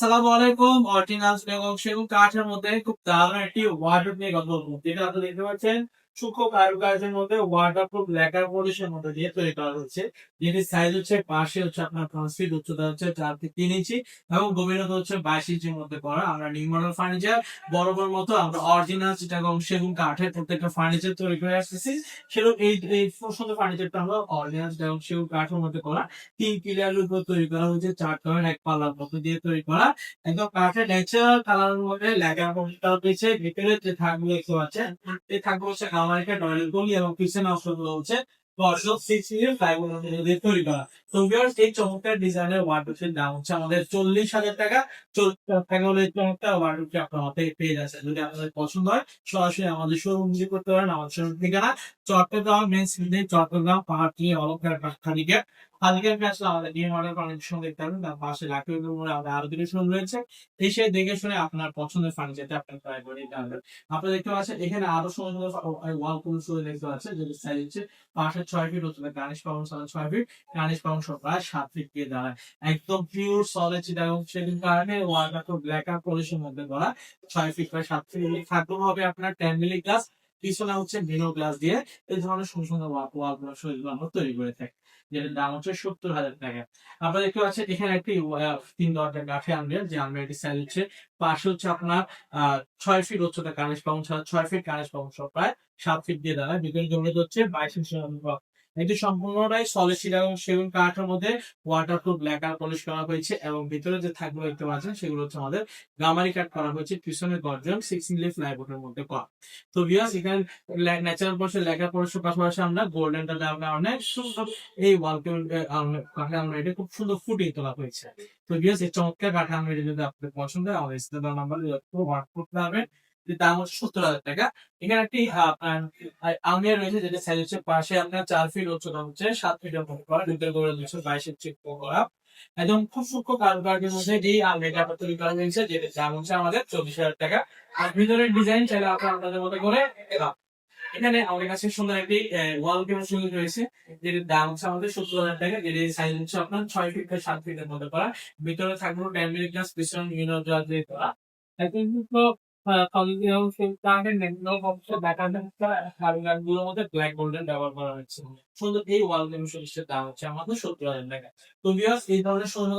আসসালামু আলাইকুম অর্টিনাস বেগম সেগুন কাঠের মধ্যে খুব দারুণ একটি ওয়ার্ডরোব নিয়ে কথা বলব। যেটা আপনি দেখতে পাচ্ছেন সূক্ষ্ম কারুকার্যের মধ্যে ওয়াটারপ্রুফ লেকার পলিশের মধ্যে দিয়ে তৈরি করা হচ্ছে। যেটির সাইজ হচ্ছে পাশে হচ্ছে আপনার পাঁচ উচ্চতা হচ্ছে চার থেকে তিন ইঞ্চি এবং গভীরতা হচ্ছে বাইশ ইঞ্চির মধ্যে করা। আমরা নিউ মডেল ফার্নিচার বরাবর মতো আমরা অরিজিনাল চিটাগং সেগুন, কাঠের প্রত্যেকটা ফার্নিচার তৈরি করে আসতেছি। সেরকম এই এই সুন্দর ফার্নিচারটা আমরা অরিজিনাল চিটাগং সেগুন, কাঠের মধ্যে করা। তিন পিলারের উপর তৈরি করা হয়েছে, চার কালার এক পাল্লার মধ্যে দিয়ে তৈরি করা। একদম কাঠের ন্যাচারাল কালারের মধ্যে লেখা কমটা রয়েছে। ভিতরে যে থাকগুলো দেখতে পাচ্ছেন, এই থাকগুলো হচ্ছে গামারিকা ডয়েল গলি এবং সিক্স দিয়ে তৈরি করা। তো এই চমৎকার ডিজাইনের দাম হচ্ছে আমাদের চল্লিশ হাজার টাকা। চল্লিশ টাকা হলে চমৎকার ওয়ার্ডরোবটি আপনার হাতে পেয়ে যাচ্ছে যদি আপনাদের পছন্দ হয়, সরাসরি আমাদের শোরুম ভিজিট করতে পারেন। আমাদের শোরুম ঠিকানা চট্টগ্রাম মেন সিটি চট্টগ্রাম পাহাড়টি অলঙ্কার খানিকে আজকে আমি আমাদের মডেল দেখতে তার পাশে মোড়ে আমাদের আরও দুটো রয়েছে। এসে দেখে শুনে আপনার পছন্দের ফার্নিচারটা আপনি ট্রাই করে আপনারা দেখতে পাচ্ছেন, এখানে আরও সুন্দর ওয়াল কুল দেখতে পাচ্ছেন সাইজ হচ্ছে পাশে ছয় ফিট হচ্ছে গানিশ পাউন্ড ছয় ফিট গানিশ প্রায় সাত ফিট দিয়ে দাঁড়ায়। একদম পিওর সলিড চিটাগং সেদিন কারণে ওয়ালটা তো ব্ল্যাক আর পলিশের মধ্যে করা ছয় ফিট বা সাত ফিট থাকলেও হবে আপনার মিলি গ্লাস পিছনে হচ্ছে ভিনো গ্লাস দিয়ে এই ধরনের সুন্দর সুন্দর ওয়ালগুলো শরীর আমরা তৈরি করে থাকি। যেটার দাম হচ্ছে সত্তর হাজার টাকা। আপনারা দেখতে পাচ্ছেন এখানে একটি তিন দরজা গাঠে আনবেন যে আলমারিটি সাইজ হচ্ছে। পাশে হচ্ছে আপনার ছয় ফিট উচ্চতা কানেশ পাউন্ড ছাড়া, ছয় ফিট কানেশ পাউন্ড প্রায় সাত ফিট দিয়ে দাঁড়ায়। বিকেল জমিতে হচ্ছে বাইশ ইঞ্চি। এটি সম্পূর্ণটাই সলিড এবং সেগুন কাঠের মধ্যে ওয়াটারপ্রুফ ব্ল্যাক আর পলিশ করা হয়েছে এবং ভিতরে যে থাকগুলো দেখতে পাচ্ছেন, সেগুলো হচ্ছে আমাদের গামারি কাট করা হয়েছে, পিছনে গর্জন সিক্স মিলি ফ্লাইবোর্ডের মধ্যে করা তো বিয়াস এখানে ন্যাচারাল পলিশের লেখা পলিশের পাশাপাশি আমরা গোল্ডেনটা দেওয়ার কারণে সুন্দর এই ওয়ালকে কাঠে আমরা এটা খুব সুন্দর ফুটিয়ে তোলা হয়েছে। তো বিয়াস এই চমৎকার কাঠে আমরা এটা যদি আপনাদের পছন্দ হয়, আমাদের স্টেশন নাম্বার করতে দাম হচ্ছে সত্তর হাজার টাকা। এখানে একটি রয়েছে যেটা সাইজ হচ্ছে। পাশে আপনার চার ফিট উচ্চতা হচ্ছে, সাত মতো করা দুটোর করে দুশো বাইশ ইঞ্চি করা। একদম খুব সূক্ষ্ম কারুকার্যের মধ্যে তৈরি করা হয়েছে, যেটা দাম হচ্ছে আমাদের চল্লিশ হাজার টাকা। আর ভিতরের ডিজাইন চাইলে আপনারা আপনাদের মতো করে এখানে আমাদের কাছে সুন্দর একটি ওয়াল কেমন সুন্দর রয়েছে, যেটির দাম হচ্ছে আমাদের সত্তর হাজার টাকা যেটির সাইজ হচ্ছে আপনার ছয় ফিট থেকে সাত ফিটের মধ্যে করা। ভিতরে থাকবে গ্লাস করা। গোল্ডেন ব্যবহার করা এই ওয়াল দাম হচ্ছে আমাদের সত্তর সুন্দর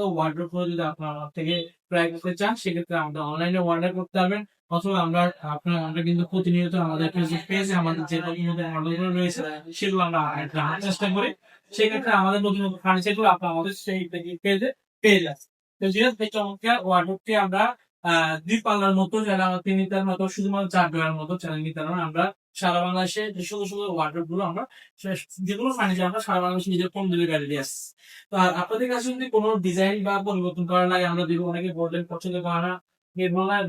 থেকে চান, সেক্ষেত্রে অনলাইনে করতে অথবা আমরা, আপনার কিন্তু প্রতিনিয়ত আমাদের ফেসবুক আমাদের যে নতুন নতুন রয়েছে, সেগুলো আমরা চেষ্টা করি। সেক্ষেত্রে আমাদের নতুন নতুন ফার্নিচারগুলো আপনার আমাদের সেই পেয়ে যাচ্ছে তো আমরা দুই মতো মতো শুধুমাত্র মতো চ্যানেল নিতে আমরা সারা বাংলাদেশে যে সুন্দর সুন্দরগুলো আমরা যেগুলো ফার্নিচার আমরা সারা বাংলাদেশে নিজের দিয়ে আসছি। তো আর আপনাদের কাছে যদি কোনো ডিজাইন বা পরিবর্তন করা লাগে, আমরা দিব অনেকে বললেন পছন্দ করে না। নির্মলায়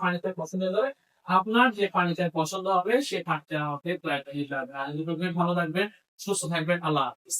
ফার্নিচার পছন্দ করে। আপনার যে ফার্নিচার পছন্দ হবে সেই ফার্নিচার আমাকে ভালো থাকবেন, সুস্থ থাকবেন, আল্লাহ হাফিজ।